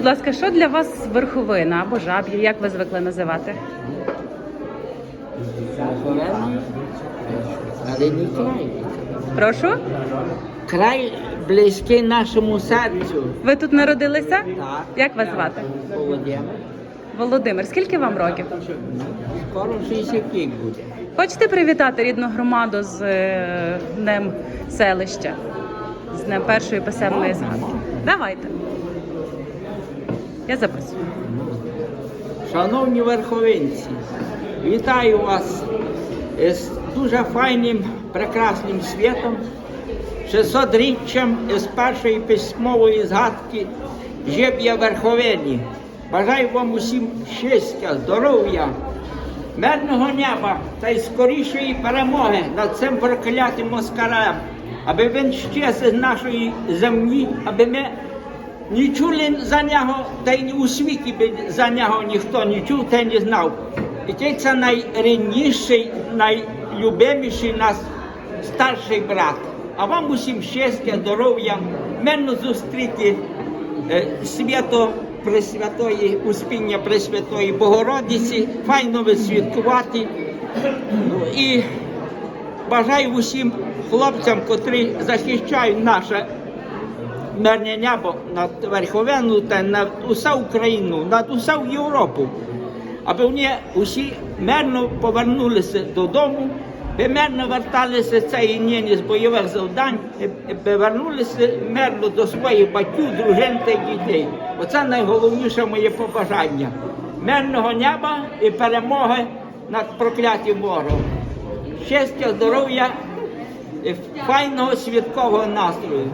Будь ласка, що для вас верховина або жаб'я? Як ви звикли називати? Але не край. Прошу? Край близький нашому серцю. Ви тут народилися? Так. Як вас звати? Володимир. Володимир, скільки вам років? Скоро 65 буде. Хочете привітати рідну громаду з е, днем селища, з днем першої писемної згадки? Давайте. Я записую. Шановні верховинці, вітаю вас з дуже файним, прекрасним святом, 600-річчям з першої письмової згадки Жеб'я Верховині. Бажаю вам усім щастя, здоров'я, мирного неба та й скорішої перемоги над цим проклятим москалем, аби він щез з нашої землі, аби ми не чули за нього, та й у світі би за нього ніхто не чув та не знав. І це найрідніший, найлюбиміший нас старший брат. А вам усім щастя, здоров'я, мирно зустріти свято Пресвятої, Успіння Пресвятої Богородиці, файно відсвяткувати. Ну і бажаю усім хлопцям, котрі захищають наше мирне небо над Верховену та над уса Україну, над уса Європу, аби вони усі мирно повернулися додому, би мирно верталися цієї нині з бойових завдань, би вернулися мирно до своїх батьків, дружин та дітей. Оце найголовніше моє побажання. Мирного неба і перемоги над проклятим ворогом. Щастя, здоров'я файного святкового настрою.